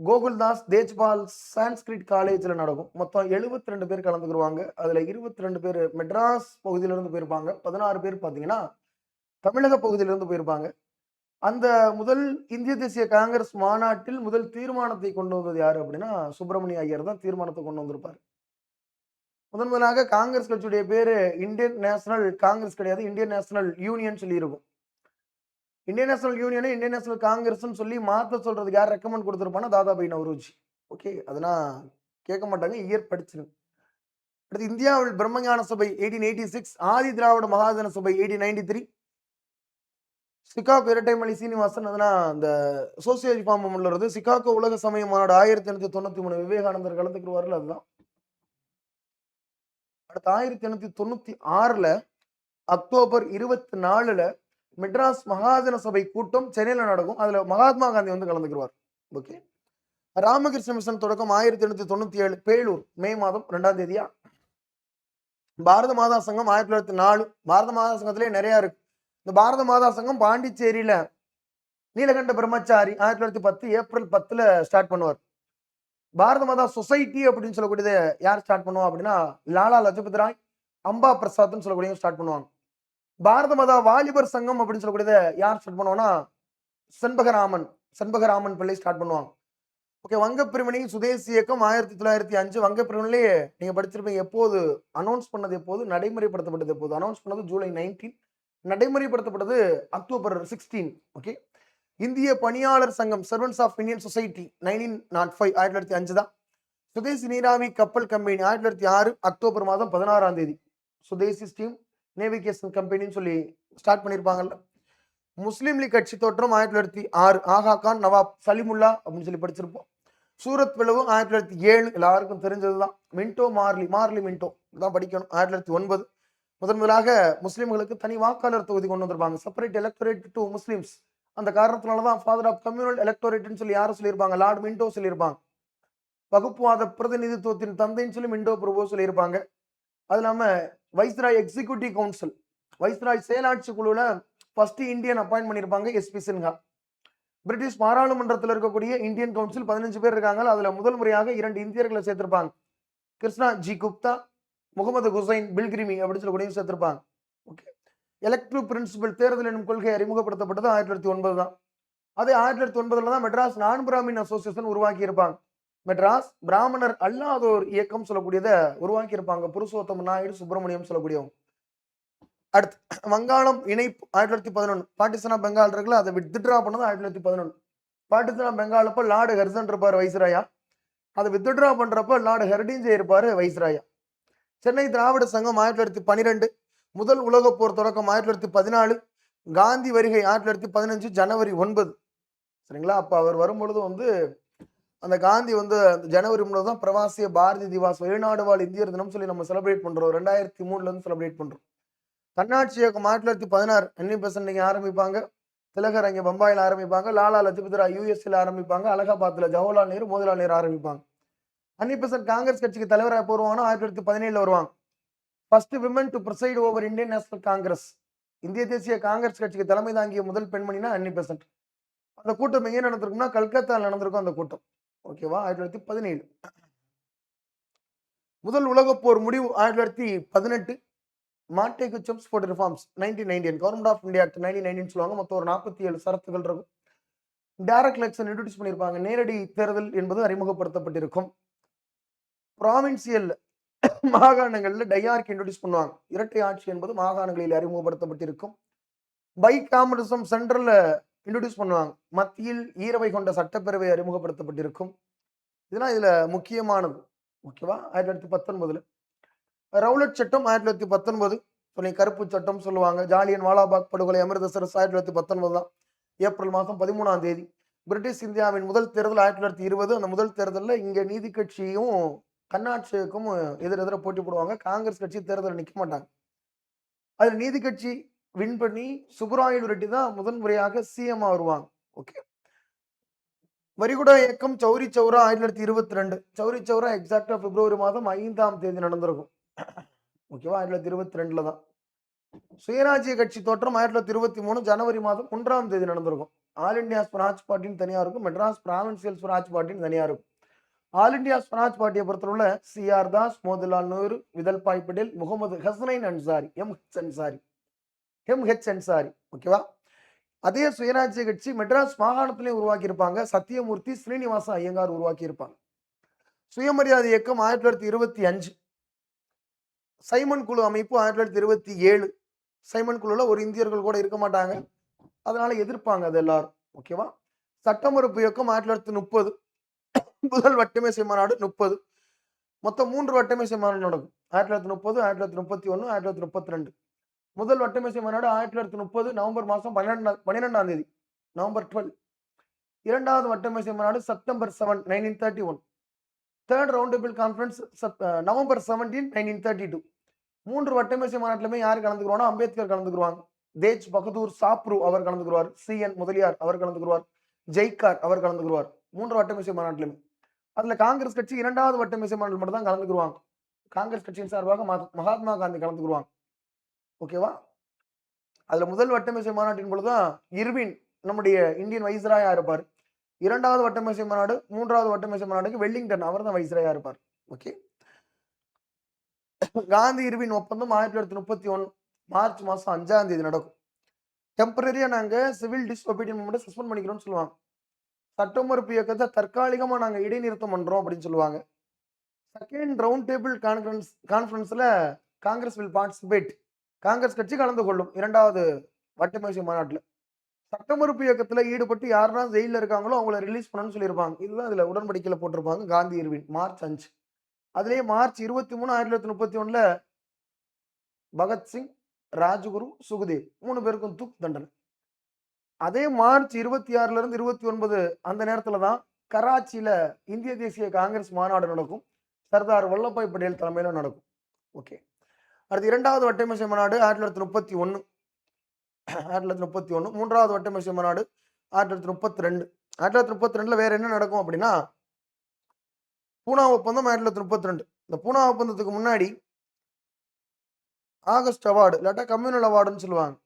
கோகுல்தாஸ் தேஜ்பால் சான்ஸ்கிரிட் காலேஜில் நடக்கும். மொத்தம் எழுபத்தி ரெண்டு பேர் கலந்துக்குருவாங்க. அதில் இருபத்தி ரெண்டு பேர் மெட்ராஸ் பகுதியிலேருந்து போயிருப்பாங்க. பதினாறு பேர் பார்த்தீங்கன்னா தமிழக பகுதியிலேருந்து போயிருப்பாங்க. அந்த முதல் இந்திய தேசிய காங்கிரஸ் மாநாட்டில் முதல் தீர்மானத்தை கொண்டு வந்தது யார் அப்படின்னா சுப்பிரமணிய ஐயர் தான் தீர்மானத்தை கொண்டு வந்திருப்பார். முதன் முதலாக காங்கிரஸ் கட்சியுடைய பேர் இந்தியன் நேஷனல் காங்கிரஸ் கிடையாது இந்தியன் நேஷனல் யூனியன் சொல்லி இருக்கும் இந்தியன் நேஷனல் யூனியனை இந்தியன் நேஷனல் காங்கிரஸ்னு சொல்லி மாத்த சொல்றதுக்கு யார் ரெக்கமெண்ட் கொடுத்துருப்பானா தாதாபாய் நவரோஜி. ஓகே அதெல்லாம் கேட்க மாட்டாங்க இயர் படிச்சிருங்க அடுத்து இந்தியாவில் பிரம்மஞான சபை eighteen eighty six Adi Dravida Mahajana Sabha eighteen ninety three Chicago Rettaimalai Srinivasan அதெல்லாம் அந்த சோசியல் ஃபார்ம் வருது சிகாகோ உலக சமய மாநாடு ஆயிரத்தி எண்ணூத்தி தொண்ணூத்தி மூணு விவேகானந்தர் கலந்துக்குருவார்கள் அதுதான். அடுத்து ஆயிரத்தி எண்ணூத்தி தொண்ணூத்தி ஆறுல அக்டோபர் இருபத்தி நாலுல மெட்ராஸ் மகாஜன சபை கூட்டம் சென்னையில் நடக்கும். அதில் மகாத்மா காந்தி வந்து கலந்துக்கிறார் ஓகே. ராமகிருஷ்ண மிஷன் தொடக்கம் ஆயிரத்தி எண்ணூத்தி தொண்ணூத்தி ஏழு பேலூர் மே மாதம் ரெண்டாம் தேதியா? பாரத மாதா சங்கம் ஆயிரத்தி தொள்ளாயிரத்தி நாலு பாரத மாதா சங்கத்திலே நிறைய இருக்கு. இந்த பாரத மாதா சங்கம் பாண்டிச்சேரியில நீலகண்ட பிரம்மச்சாரி ஆயிரத்தி தொள்ளாயிரத்தி பத்து ஏப்ரல் பத்துல ஸ்டார்ட் பண்ணுவார். பாரத மாதா சொசைட்டி அப்படின்னு சொல்லக்கூடியது யார் ஸ்டார்ட் பண்ணுவா அப்படின்னா லாலா லஜபத் ராய் அம்பா பிரசாத்னு சொல்லக்கூடிய ஸ்டார்ட் பண்ணுவாங்க. பாரத மாதா வாலிபர் சங்கம் அப்படின்னு சொல்லக்கூடியதை யார் ஸ்டார்ட் பண்ணுவோம்னா செண்பகராமன். செண்பகராமன் பிள்ளை ஸ்டார்ட் பண்ணுவாங்க. ஓகே வங்க பிரிவினை சுதேசி இயக்கம் ஆயிரத்தி தொள்ளாயிரத்தி அஞ்சு வங்க பிரிவினையிலேயே நீங்க படிச்சிருப்பீங்க எப்போது? அனௌன்ஸ் பண்ணது எப்போது? நடைமுறைப்படுத்தப்பட்டது எப்போது? அனௌன்ஸ் பண்ணது ஜூலை நைன்டீன் நடைமுறைப்படுத்தப்பட்டது அக்டோபர் சிக்ஸ்டீன் ஓகே இந்திய பணியாளர் சங்கம் servants of Indian society nineteen nought five ஆயிரத்தி தொள்ளாயிரத்தி அஞ்சு தான். சுதேசி நீராவி கப்பல் கம்பெனி ஆயிரத்தி தொள்ளாயிரத்தி ஆறு அக்டோபர் மாதம் பதினாறாம் தேதி. சுதேசி ஸ்டீம் நேவிகேஷன் கம்பெனின்னு சொல்லி ஸ்டார்ட் பண்ணியிருப்பாங்கல்ல முஸ்லீம் லீக் கட்சி தோற்றம் ஆயிரத்தி தொள்ளாயிரத்தி ஆறு ஆகா கான் நவாப் சலிமுல்லா அப்படின்னு சொல்லி படிச்சிருப்போம். சூரத் பிளவு ஆயிரத்தி தொள்ளாயிரத்தி ஏழு எல்லாருக்கும் தெரிஞ்சதுதான். மின்டோ மார்லி மார்லி மின்டோ தான் படிக்கணும். ஆயிரத்தி தொள்ளாயிரத்தி ஒன்பது. முதன் முதலாக முஸ்லீம்களுக்கு தனி வாக்காளர் தொகுதி கொண்டு வந்திருப்பாங்க. செப்பரேட் எலக்டோரேட் டு முஸ்லீம்ஸ் அந்த காரணத்தினால தான் ஃபாதர் ஆஃப் கம்யூனல் எலக்டோரேட்னு சொல்லி யாரும் சொல்லியிருப்பாங்க? லார்டு மின்டோ சொல்லியிருப்பாங்க. வகுப்புவாத பிரதிநிதித்துவத்தின் தந்தைன்னு சொல்லி மின்டோ பிரபு சொல்லியிருப்பாங்க. அது இல்லாமல் வைஸ்ராய் எக்ஸிக்யூட்டிவ் கவுன்சில். வைஸ்ராய் செயலாட்சி குழுவில் ஃபர்ஸ்ட் இந்தியன் அப்பாயின்ட் பண்ணியிருப்பாங்க எஸ்பி சின்ஹா. பிரிட்டிஷ் பாராளுமன்றத்தில் இருக்கக்கூடிய இந்தியன் கவுன்சில் பதினஞ்சு பேர் இருக்காங்க அதில் முதல் முறையாக இரண்டு இந்தியர்களை சேர்த்திருப்பாங்க. கிருஷ்ணா ஜி குப்தா முகமது ஹுசைன் பில்கிரிமி அப்படின்னு சொல்லக்கூடிய சேர்த்திருப்பாங்க. ஓகே எலக்ட்ரிவ் பிரின்சிபல் தேர்தல் எனும் கொள்கை அறிமுகப்படுத்தப்பட்டது ஆயிரத்தி தொள்ளாயிரத்தி ஒன்பது தான். அதே ஆயிரத்தி தொள்ளாயிரத்தி ஒன்பதுல தான் மெட்ராஸ் நான் பிராமின் அசோசியேஷன் உருவாக்கி இருப்பாங்க மெட்ராஸ் பிராமணர் அல்லாத ஒரு இயக்கம் சொல்லக்கூடியதை உருவாக்கி இருப்பாங்க புருஷோத்தம நாயுடு சுப்பிரமணியம் சொல்லக்கூடியவங்க. அடுத்து வங்காளம் இணைப்பு ஆயிரத்தி தொள்ளாயிரத்தி பதினொன்று பாகிஸ்தானா பெங்கால் இருக்குல்ல அதை வித்ட்ரா பண்ணது ஆயிரத்தி தொள்ளாயிரத்தி பதினொன்று பாகிஸ்தானா பெங்கால் அப்போ லார்டு ஹர்சன் இருப்பார் வைஸ்ராயா. அதை வித்ட்ரா பண்றப்ப லார்டு ஹெர்டிஞ்சே இருப்பார் வைஸ்ராயா. சென்னை திராவிட சங்கம் ஆயிரத்தி தொள்ளாயிரத்தி பன்னிரெண்டு. முதல் உலகப் போர் தொடக்கம் ஆயிரத்தி தொள்ளாயிரத்தி பதினாலு. காந்தி வருகை ஆயிரத்தி தொள்ளாயிரத்தி பதினஞ்சு ஜனவரி ஒன்பது. சரிங்களா? அப்போ அவர் வரும்பொழுது வந்து அந்த காந்தி வந்து அந்த ஜனவரி மூணு தான் பிரவாசிய பாரதி திவாஸ் வெளிநாடு வாழ் இந்தியர் தினம் சொல்லி நம்ம செலிப்ரேட் பண்றோம். ரெண்டாயிரத்தி மூணுல இருந்து செலிப்ரேட் பண்றோம். தன்னாட்சி இயக்கம் ஆயிரத்தி தொள்ளாயிரத்தி பதினாறு அன்னி பெர்சன்ட் இங்கே ஆரம்பிப்பாங்க. திலகர் அங்கே பம்பாயில் ஆரம்பிப்பாங்க. லாலா லஜபதிரா ராய் ஆரம்பிப்பாங்க. அலகாபாத்தில் ஜவஹர்லால் நேரு மோதிலால் நேரு ஆரம்பிப்பாங்க. அன்னி பெர்சன்ட் காங்கிரஸ் கட்சிக்கு தலைவராக எப்போ ஆயிரத்தி தொள்ளாயிரத்தி பதினேழுல வருவாங்க. First women to preside over Indian national Congress இந்திய தேசிய காங்கிரஸ் கட்சிக்கு தலைமை தாங்கிய முதல் பெண்மணினா அன்னி பெர்சன்ட் அந்த கூட்டம் எங்கே நடந்திருக்கும்னா கல்கத்தாவில் நடந்திருக்கும் அந்த கூட்டம். ஓகேவா? ஆயிரத்தி தொள்ளாயிரத்தி பதினேழு. முதல் உலகப்போர் முடிவு ஆயிரத்தி தொள்ளாயிரத்தி பதினெட்டு. மாட்டேக்கு Chelmsford reforms nineteen nineteen government of India act nineteen nineteen சொல்லுவாங்க. மொத்தம் ஒரு நாற்பத்தி ஏழு சரத்துகள் இருக்கும். டைரக்ட் எலெக்ஷன் இன்ட்ரடியூஸ் பண்ணியிருப்பாங்க. நேரடி தேர்தல் என்பது அறிமுகப்படுத்தப்பட்டிருக்கும். ப்ராவின்சியல் மாகாணங்களில் டையார்க் இன்ட்ரடியூஸ் பண்ணுவாங்க. இரட்டை ஆட்சி என்பது மாகாணங்களில் அறிமுகப்படுத்தப்பட்டிருக்கும். பை காமரிசம் சென்ட்ரலில் இன்ட்ரடியூஸ் பண்ணுவாங்க. மத்தியில் ஈரவை கொண்ட சட்டப்பேரவை அறிமுகப்படுத்தப்பட்டிருக்கும். இதெல்லாம் இதில் முக்கியமானது. ஓகேவா? ஆயிரத்தி தொள்ளாயிரத்தி பத்தொன்பதில். ரவுலட் சட்டம் ஆயிரத்தி தொள்ளாயிரத்தி பத்தொன்பது. துணை கருப்பு சட்டம் சொல்லுவாங்க. ஜாலியன் வாலாபாக் படுகொலை அமிர்தசரஸ் ஆயிரத்தி தொள்ளாயிரத்தி பத்தொன்பது தான். ஏப்ரல் மாதம் பதிமூணாம் தேதி. பிரிட்டிஷ் இந்தியாவின் முதல் தேர்தல் ஆயிரத்தி தொள்ளாயிரத்தி இருபது. அந்த முதல் தேர்தலில் இங்கே நீதி கட்சியும் கண்ணாட்சிக்கும் எதிர் எதிர போட்டி போடுவாங்க. காங்கிரஸ் கட்சி தேர்தலில் நிற்க மாட்டாங்க. அதில் நீதி கட்சி வின் பண்ணி சுப்பராயலு ரெட்டி தான் முதன் முறையாக சிஎம் வருவாங்க. ஓகே வரிகுடா இயக்கம் சௌரி சௌரா ஆயிரத்தி தொள்ளாயிரத்தி இருபத்தி ரெண்டு. சௌரி சௌரா எக்ஸாக்டா பிப்ரவரி மாதம் ஐந்தாம் தேதி நடந்திருக்கும். ஓகேவா ஆயிரத்தி தொள்ளாயிரத்தி இருபத்தி ரெண்டுல தான். சுயராஜ்ய கட்சி தோற்றம் ஆயிரத்தி தொள்ளாயிரத்தி இருபத்தி மூணு ஜனவரி மாதம் ஒன்றாம் தேதி நடந்திருக்கும். ஆல் இந்தியா ஸ்வராஜ் பார்ட்டின்னு தனியா இருக்கும். மெட்ராஸ் பிராவின்சியல் ஸ்வராஜ் பார்ட்டின்னு தனியா இருக்கும். ஆல் இந்தியா ஸ்வராஜ் பார்ட்டியை பொறுத்தவரை C R Das Motilal Nehru Vithalbhai Patel Muhammad Hasnain Ansari M H Ansari. M H Ansari ஓகேவா அதே சுயராஜ்ய கட்சி மெட்ராஸ் மாகாணத்திலையும் உருவாக்கியிருப்பாங்க. சத்தியமூர்த்தி ஸ்ரீனிவாச ஐயங்கார் உருவாக்கியிருப்பாங்க. சுயமரியாதை இயக்கம் ஆயிரத்தி தொள்ளாயிரத்தி இருபத்தி அஞ்சு. சைமன் குழு அமைப்பு ஆயிரத்தி தொள்ளாயிரத்தி இருபத்தி ஏழு. சைமன் குழுல ஒரு இந்தியர்கள் கூட இருக்க மாட்டாங்க. அதனால எதிர்ப்பாங்க அது எல்லாரும். ஓகேவா சட்டமறுப்பு இயக்கம் ஆயிரத்தி தொள்ளாயிரத்தி முப்பது. முதல் வட்டமேசை மாநாடு முப்பது. மொத்தம் மூன்று வட்டமேசை மாநாடு நடக்கும். ஆயிரத்தி தொள்ளாயிரத்தி முப்பது ஆயிரத்தி தொள்ளாயிரத்தி முப்பத்தி ஒன்று ஆயிரத்தி தொள்ளாயிரத்தி முப்பத்தி ரெண்டு. முதல் வட்டமேசை மாநாடு ஆயிரத்தி தொள்ளாயிரத்தி முப்பது நவம்பர் மாதம் பன்னிரெண்டாம் பன்னிரெண்டாம் தேதி நவம்பர் டுவெல். இரண்டாவது வட்டமேசை மாநாடு September seven nineteen thirty one third round table conference conference November seventeen nineteen thirty two மூன்று வட்டமேசை மாநாட்டிலுமே யார் கலந்துக்குவாங்கன்னா அம்பேத்கர் கலந்துக்குருவாங்க. தேஜ் பகதூர் சாப்ரு அவர் கலந்துக்குருவார். சி என் முதலியார் அவர் கலந்துக்குருவார். ஜெய்கார் அவர் கலந்துக்குருவார். மூன்று வட்டமேசை மாநாட்டிலுமே. அதுல காங்கிரஸ் கட்சி இரண்டாவது வட்டமேசை மாநாட்டில் மட்டும் தான் கலந்துக்குருவாங்க. காங்கிரஸ் கட்சியின் சார்பாக மகாத்மா காந்தி கலந்துக்குருவாங்க. ஓகேவா? அதில் முதல் வட்டமேசை மாநாட்டின் பொழுதுதான் இர்வின் நம்முடைய இந்தியன் வைஸ்ராயா இருப்பார். இரண்டாவது வட்டமேசை மாநாடு மூன்றாவது வட்டமேசை மாநாடுக்கு வெல்லிங்டன் அவர் தான் வைஸ்ராயா இருப்பார். ஓகே? காந்தி இர்வின் ஒப்பந்தம் ஆயிரத்தி தொள்ளாயிரத்தி முப்பத்தி ஒன்று மார்ச் மாதம் அஞ்சாம் தேதி நடக்கும். டெம்பரரியாக நாங்கள் சிவில் டிஸ்ஒபீடியன் மட்டும் சஸ்பெண்ட் பண்ணிக்கிறோம்னு சொல்லுவாங்க. சட்டமறுப்பு இயக்கத்தை தற்காலிகமாக நாங்கள் இடைநிறுத்தம் பண்ணுறோம் அப்படின்னு சொல்லுவாங்க. செகண்ட் ரவுண்ட் டேபிள் கான்ஃபரன்ஸ் கான்ஃபரன்ஸில் காங்கிரஸ் வில் பார்ட்டிசிபேட் காங்கிரஸ் கட்சி கலந்து கொள்ளும் இரண்டாவது வட்டமேசை மாநாட்டில். சட்டமறுப்பு இயக்கத்தில் ஈடுபட்டு யாரெல்லாம் ஜெயிலில் இருக்காங்களோ அவங்கள ரிலீஸ் பண்ணணும்னு சொல்லியிருப்பாங்க. இதுதான் இதில் உடன்படிக்கையில் போட்டிருப்பாங்க காந்தி இருவின். மார்ச் அஞ்சு. அதுலயே மார்ச் இருபத்தி மூணு ஆயிரத்தி தொள்ளாயிரத்தி முப்பத்தி ஒண்ணுல பகத்சிங் ராஜகுரு சுகுதேவ் மூணு பேருக்கும் தூக்கு தண்டனை. அதே மார்ச் இருபத்தி ஆறுல இருந்து இருபத்தி ஒன்பது அந்த நேரத்தில் தான் கராச்சியில் இந்திய தேசிய காங்கிரஸ் மாநாடு நடக்கும். சர்தார் வல்லபாய் பட்டேல் தலைமையில் நடக்கும். ஓகே. அடுத்து இரண்டாவது வட்டமேசை மாநாடு? ஆயிரத்தி தொள்ளாயிரத்தி முப்பத்தி ஒன்று ஆயிரத்தி தொள்ளாயிரத்தி முப்பத்தி ஒன்று மூன்றாவது வட்டமேசை மாநாடு? ஆயிரத்தி தொள்ளாயிரத்தி முப்பத்தி ரெண்டு. ஆயிரத்தி தொள்ளாயிரத்தி முப்பத்தி ரெண்டில் வேறு என்ன நடக்கும் அப்படின்னா பூனா ஒப்பந்தம் ஆயிரத்தி தொள்ளாயிரத்தி முப்பத்தி ரெண்டு. இந்த பூனா ஒப்பந்தத்துக்கு முன்னாடி ஆகஸ்ட் அவார்டு இல்லாட்டா கம்யூனல் அவார்டுன்னு சொல்லுவாங்க.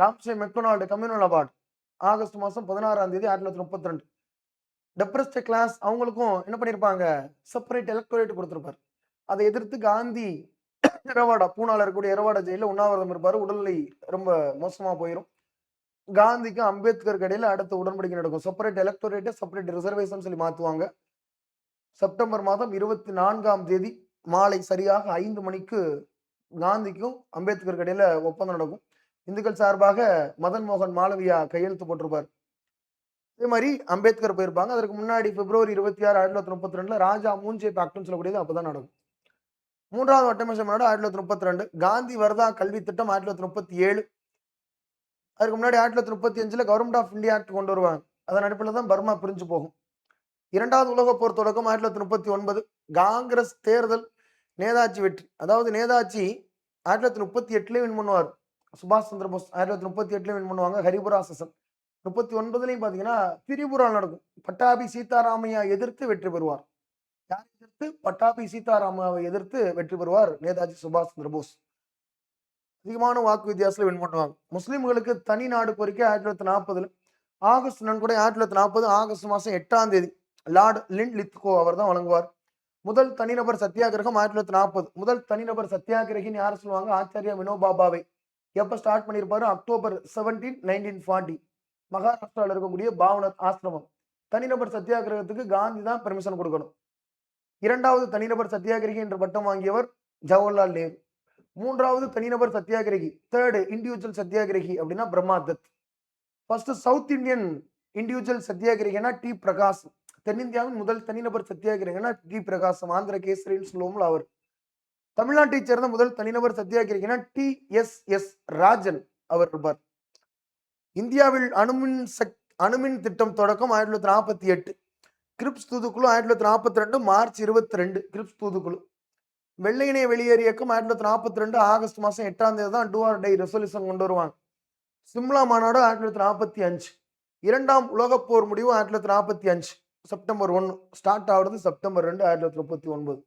Ramsay MacDonald communal award August மாதம் பதினாறாம் தேதி ஆயிரத்தி தொள்ளாயிரத்தி முப்பத்தி ரெண்டு. டெப்ரஸ்ட் கிளாஸ் அவங்களுக்கும் என்ன பண்ணியிருப்பாங்க செப்பரேட் எலக்டோரேட் கொடுத்துருப்பாரு. அதை எதிர்த்து காந்தி இரவாடா பூனால இருக்கக்கூடிய இரவாடா ஜெயில உண்ணாவிரதம் இருப்பாரு. உடல்நிலை ரொம்ப மோசமா போயிடும் காந்திக்கும் அம்பேத்கர் இடையில அடுத்த உடன்படிக்கை நடக்கும். செப்பரேட் எலக்டோரேட்டை செப்பரேட் ரிசர்வேஷன் சொல்லி மாத்துவாங்க. செப்டம்பர் மாதம் இருபத்தி நான்காம் தேதி மாலை சரியாக ஐந்து மணிக்கு காந்திக்கும் அம்பேத்கர் இடையில ஒப்பந்தம் நடக்கும். இந்துக்கள் சார்பாக மதன் மோகன் மாளவியா கையெழுத்து போட்டிருப்பார். அதே மாதிரி அம்பேத்கர் போயிருப்பாங்க. அதற்கு முன்னாடி பிப்ரவரி இருபத்தி ஆறு ஆயிரத்தி தொள்ளாயிரத்தி முப்பத்தி ரெண்டுல ராஜா மூஞ்சே பாக்ட்னு சொல்லக்கூடியது அப்பதான் நடக்கும். மூன்றாவது வட்டமேசை மாநாடு ஆயிரத்தி தொள்ளாயிரத்தி முப்பத்தி ரெண்டு. காந்தி வர்தா கல்வி திட்டம் ஆயிரத்தி தொள்ளாயிரத்தி முப்பத்தி ஏழு. அதுக்கு முன்னாடி ஆயிரத்தி தொள்ளாயிரத்தி முப்பத்தி அஞ்சுல கவர்மெண்ட் ஆஃப் இந்தியா ஆக்ட் கொண்டு வருவாங்க. அதன் அடிப்படையில் தான் பர்மா பிரிஞ்சு போகும். இரண்டாவது உலக போர் தொடக்கம் ஆயிரத்தி தொள்ளாயிரத்தி முப்பத்தி ஒன்பது. காங்கிரஸ் தேர்தல் நேதாஜி வெற்றி. அதாவது நேதாஜி ஆயிரத்தி தொள்ளாயிரத்தி முப்பத்தி எட்டுலேயும் வின் பண்ணுவார். சுபாஷ் சந்திர போஸ் ஆயிரத்தி தொள்ளாயிரத்தி முப்பத்தி எட்டுலேயும் வின் பண்ணுவாங்க. ஹரிபுரா சசன். முப்பத்தி ஒன்பதுலையும் பார்த்தீங்கன்னா திரிபுரா நடக்கும். பட்டாபி சீதாராமையா எதிர்த்து வெற்றி பெறுவார். யார் எதிர்த்து? பட்டாபி சீதாராமாவை எதிர்த்து வெற்றி பெறுவார் நேதாஜி சுபாஷ் சந்திர போஸ். அதிகமான வாக்கு வித்தியாசத்தில் வின் பண்ணுவாங்க. முஸ்லீம்களுக்கு தனி நாடு கோரிக்கை ஆயிரத்தி தொள்ளாயிரத்தி நாற்பதுல. ஆகஸ்ட் நன்கொடை ஆயிரத்தி தொள்ளாயிரத்தி நாற்பது ஆகஸ்ட் மாதம் எட்டாம் தேதி லார்ட் லின் லித்கோ அவர் தான் வழங்குவார். முதல் தனிநபர் சத்தியாகிரகம் ஆயிரத்தி தொள்ளாயிரத்தி நாற்பது. முதல் தனிநபர் சத்தியாகிரகின்னு யார் சொல்லுவாங்க? ஆச்சாரியா வினோபாபாவை. எப்போ ஸ்டார்ட் பண்ணியிருப்பாரு அக்டோபர் செவன்டீன் நைன்டீன் ஃபார்ட்டி மகாராஷ்டிராவில் இருக்கக்கூடிய பாவனர் ஆசிரமம். தனிநபர் சத்தியாகிரகத்துக்கு காந்தி தான் பெர்மிஷன் கொடுக்கணும். இரண்டாவது தனிநபர் சத்தியாகிரகி என்ற பட்டம் வாங்கியவர் ஜவஹர்லால் நேரு. மூன்றாவது தனிநபர் சத்தியாகிரகி தேர்டு இண்டிவிஜுவல் சத்தியாகிரகி அப்படின்னா Brahma Dutt. First south Indian individual சத்தியாகிரகினா D Prakash. தென்னிந்தியாவின் முதல் தனிநபர் சத்தியாகிரகினா டி பிரகாசம் ஆந்திர கேசரின்னு சொல்லுவோம்ல அவர் தமிழ்நாட்டைச் சேர்ந்த முதல் தனிநபர் சத்தியாகிரகினா டி எஸ் எஸ் ராஜன் அவர் இருப்பார். இந்தியாவில் அணுமின் சக் அணுமின் திட்டம் தொடக்கம் ஆயிரத்தி தொள்ளாயிரத்தி நாற்பத்தி எட்டு. கிரிப்ஸ் தூதுக்குழு ஆயிரத்தி தொள்ளாயிரத்தி நாற்பத்தி ரெண்டு மார்ச் இருபத்தி ரெண்டு கிரிப்ஸ் தூதுக்குழு. வெள்ளையினை வெளியேறு இயக்கம் ஆயிரத்தி தொள்ளாயிரத்தி நாற்பத்தி ரெண்டு ஆகஸ்ட் மாதம் எட்டாம் தேதி தான் டூ ஆர் டை ரெசல்யூஷன் கொண்டு வருவாங்க. சிம்லா மாநாடு ஆயிரத்தி தொள்ளாயிரத்தி நாற்பத்தி அஞ்சு. இரண்டாம் உலகப் போர் முடிவு ஆயிரத்தி தொள்ளாயிரத்தி நாற்பத்தி அஞ்சு செப்டம்பர் ஒன்று ஸ்டார்ட் ஆகுறது செப்டம்பர் ரெண்டு ஆயிரத்தி தொள்ளாயிரத்தி முப்பத்தி ஒன்பது.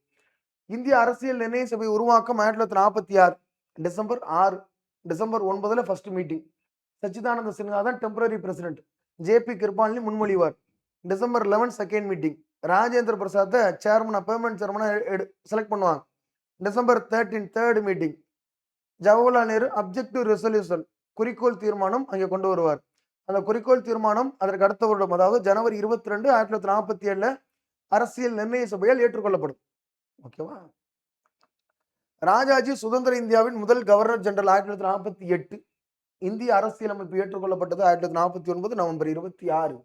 இந்திய அரசியல் நிர்ணய சபை உருவாக்கம் ஆயிரத்தி தொள்ளாயிரத்தி நாற்பத்தி ஆறு டிசம்பர் ஆறு டிசம்பர் ஒன்பதுல ஃபர்ஸ்ட் மீட்டிங் சச்சிதானந்த சின்ஹா தான் temporary president JP Kripalani முன்மொழிவார். December eleven second meeting Rajendra பிரசாத்தை சேர்மனாக பெர்மனன்ட் எடு செலக்ட் பண்ணுவாங்க. December thirteen third meeting Jawaharlal Nehru objective resolution குறிக்கோள் தீர்மானம் அங்கே கொண்டு வருவார். அந்த குறிக்கோள் தீர்மானம் அதற்கு அடுத்த வருடம் அதாவது ஜனவரி இருபத்தி ரெண்டு ஆயிரத்தி தொள்ளாயிரத்தி நாற்பத்தி ஏழில் அரசியல் நிர்ணய சபையால் ஏற்றுக்கொள்ளப்படும். ஓகேவா ராஜாஜி சுதந்திர இந்தியாவின் முதல் கவர்னர் ஜெனரல் ஆயிரத்தி தொள்ளாயிரத்தி நாற்பத்தி எட்டு. இந்திய அரசியலமைப்பு ஏற்றுக்கொள்ளப்பட்டது ஆயிரத்தி தொள்ளாயிரத்தி நாற்பத்தி ஒன்பது நவம்பர் இருபத்தி ஆறு.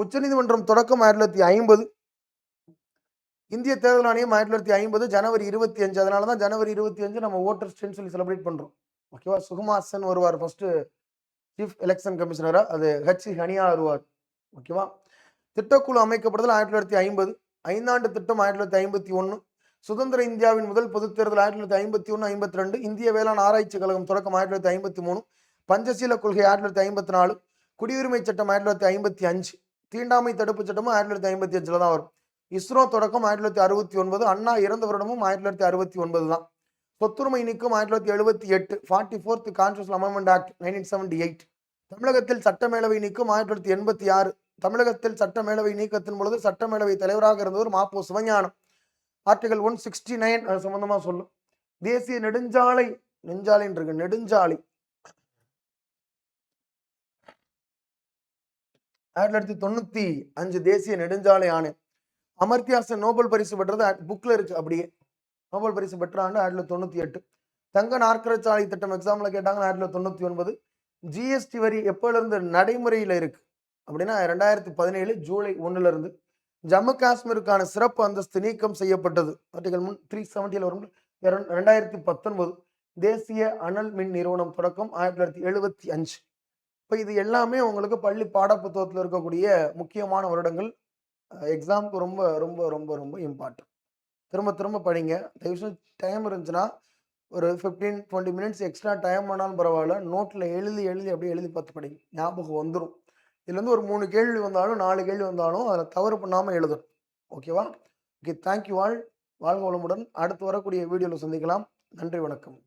உச்சநீதிமன்றம் தொடக்கம் ஆயிரத்தி தொள்ளாயிரத்தி ஐம்பது. இந்திய தேர்தல் ஆணையம் ஆயிரத்தி தொள்ளாயிரத்தி ஐம்பது ஜனவரி இருபத்தி அஞ்சு. அதனால தான் ஜனவரி இருபத்தி அஞ்சு நம்ம ஓட்டர்ஸ் டேன்னு சொல்லி செலிப்ரேட் பண்ணுறோம் ஓகேவா சுகுமாசன் சென் வருவார் ஃபர்ஸ்ட்டு சீஃப் எலெக்ஷன் கமிஷனராக அது ஹெச் ஹனியா வருவார். ஓகேவா திட்டக்குழு அமைக்கப்படுதல் ஆயிரத்தி தொள்ளாயிரத்தி ஐம்பது. ஐந்தாண்டு திட்டம் ஆயிரத்தி தொள்ளாயிரத்தி ஐம்பத்தி ஒன்று சுதந்திர இந்தியாவின் முதல் பொதுத் தேர்தல் ஆயிரத்தி தொள்ளாயிரத்தி ஐம்பத்தி ஒன்று ஐம்பத்தி ரெண்டு. இந்திய வேளாண் ஆராய்ச்சி கழகம் தொடக்கம் ஆயிரத்தி தொள்ளாயிரத்தி ஐம்பத்தி மூணு. பஞ்சசீல கொள்கை ஆயிரத்தி தொள்ளாயிரத்தி ஐம்பத்தி நாலு. குடியுரிமை சட்டம் ஆயிரத்தி தொள்ளாயிரத்தி ஐம்பத்தி அஞ்சு. தீண்டாமை தடுப்பு சட்டமும் ஆயிரத்தி தொள்ளாயிரத்தி ஐம்பத்தி அஞ்சில் தான் வரும். இஸ்ரோ தொடக்கம் ஆயிரத்தி தொள்ளாயிரத்தி அறுபத்தி ஒன்பது அண்ணா இறந்த வருடமும் ஆயிரத்தி தொள்ளாயிரத்தி அறுபத்தி ஒன்பது தான். சொத்துரிமை நீக்கம் ஆயிரத்தி தொள்ளாயிரத்தி எழுபத்தி எட்டு forty fourth constitution amendment act nineteen seventy eight தமிழகத்தில் சட்டமேலவை நீக்கம் ஆயிரத்தி தொள்ளாயிரத்தி எண்பத்தி ஆறு. தமிழகத்தில் சட்டமேலவை நீக்கத்தின் பொழுது சட்டமேலவை தலைவராக இருந்தவர் Mapo Sivagnanam. Article one sixty nine சம்பந்தமாக சொல்லும் தேசிய நெடுஞ்சாலை நெஞ்சாலைன்னு இருக்கு நெடுஞ்சாலை. ஆயிரத்தி தொள்ளாயிரத்தி தொண்ணூத்தி அஞ்சு தேசிய நெடுஞ்சாலை ஆணையம் அமர்த்தியாசன் நோபல் பரிசு பெற்றது புக்ல இருக்கு அப்படியே. நோபல் பரிசு பெற்ற ஆண்டு ஆயிரத்தி தொள்ளாயிரத்தி தொண்ணூத்தி எட்டு. தங்க நாற்கரச்சாலை திட்டம் எக்ஸாம்ல கேட்டாங்க ஆயிரத்தி தொள்ளாயிரத்தி தொண்ணூத்தி ஒன்பது. ஜிஎஸ்டி வரி எப்போல இருந்து நடைமுறையில இருக்கு? அப்படின்னா ரெண்டாயிரத்தி பதினேழு ஜூலை ஒன்னுல இருந்து. ஜம்மு காஷ்மீருக்கான சிறப்பு அந்தஸ்து நீக்கம் செய்யப்பட்டது. ஆர்டிகல் முன் த்ரீ செவன்டியில் வரும் இரண்- ரெண்டாயிரத்தி பத்தொன்பது தேசிய அனல் மின் நிறுவனம் தொடக்கம் ஆயிரத்தி தொள்ளாயிரத்தி எழுபத்தி அஞ்சு. இப்போ இது எல்லாமே உங்களுக்கு பள்ளி பாடப்புத்தகத்தில் இருக்கக்கூடிய முக்கியமான வருடங்கள். எக்ஸாமுக்கு ரொம்ப ரொம்ப ரொம்ப ரொம்ப இம்பார்ட்டன்ட் திரும்ப திரும்ப படிங்க. தயவுசெய்து டைம் இருந்துச்சுன்னா ஒரு fifteen twenty minutes extra time ஆனாலும் பரவாயில்ல. நோட்டில் எழுதி எழுதி அப்படியே எழுதி பார்த்து படிங்க. ஞாபகம் வந்துடும் இதுலேருந்து ஒரு மூணு கேள்வி வந்தாலும் நாலு கேள்வி வந்தாலும் அதில் தவறு பண்ணாமல் எழுதணும். ஓகேவா ஓகே தேங்க்யூ ஆல் வாழ்க வளமுடன். அடுத்து வரக்கூடிய வீடியோவில் சந்திக்கலாம். நன்றி வணக்கம்.